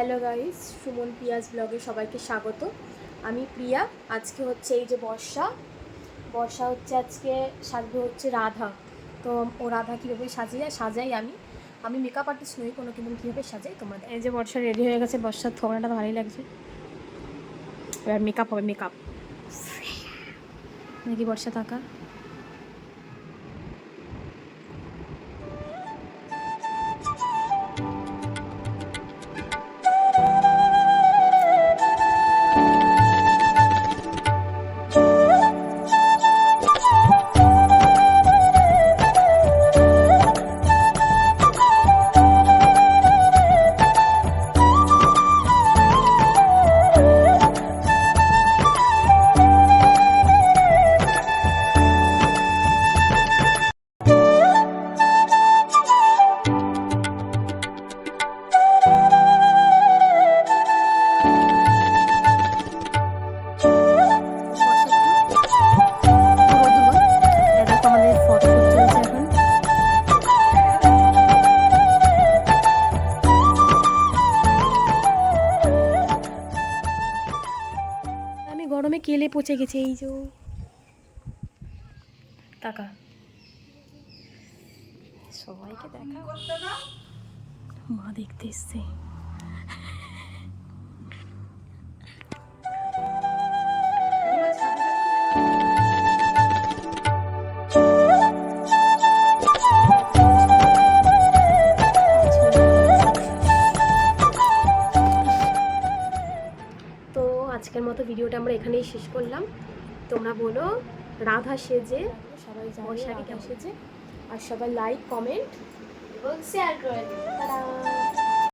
Hello guys Suman পিয়াজ ব্লগে সবাইকে স্বাগত। আমি প্রিয়া আজকে হচ্ছে এই যে বর্ষা। বর্ষা হচ্ছে আজকে সাজবে হচ্ছে রাধা। তো ও রাধা কীভাবে সাজিয়ে সাজাই আমি। আমি মেকআপ আর্টিস্ট নই কোনো কিন্তু কীভাবে সাজাই তোমাদের? এই যে বর্ষা রেডি হয়ে গেছে বর্ষার থোড়াটা ভালোই লাগছে। এবার মেকআপ হবে মেকআপ নাকি বর্ষা থাকা? গরমে কেলে পচে গেছে এই যে টাকা। সবাইকে দেখা। মা দেখতে এসছে। আজকের মতো ভিডিওটা আমরা এখানেই শেষ করলাম। তোমরা বলো রাধা সেজে সবাই বৈশাখী সেজে। আর সবাই লাইক কমেন্ট এবং শেয়ার করে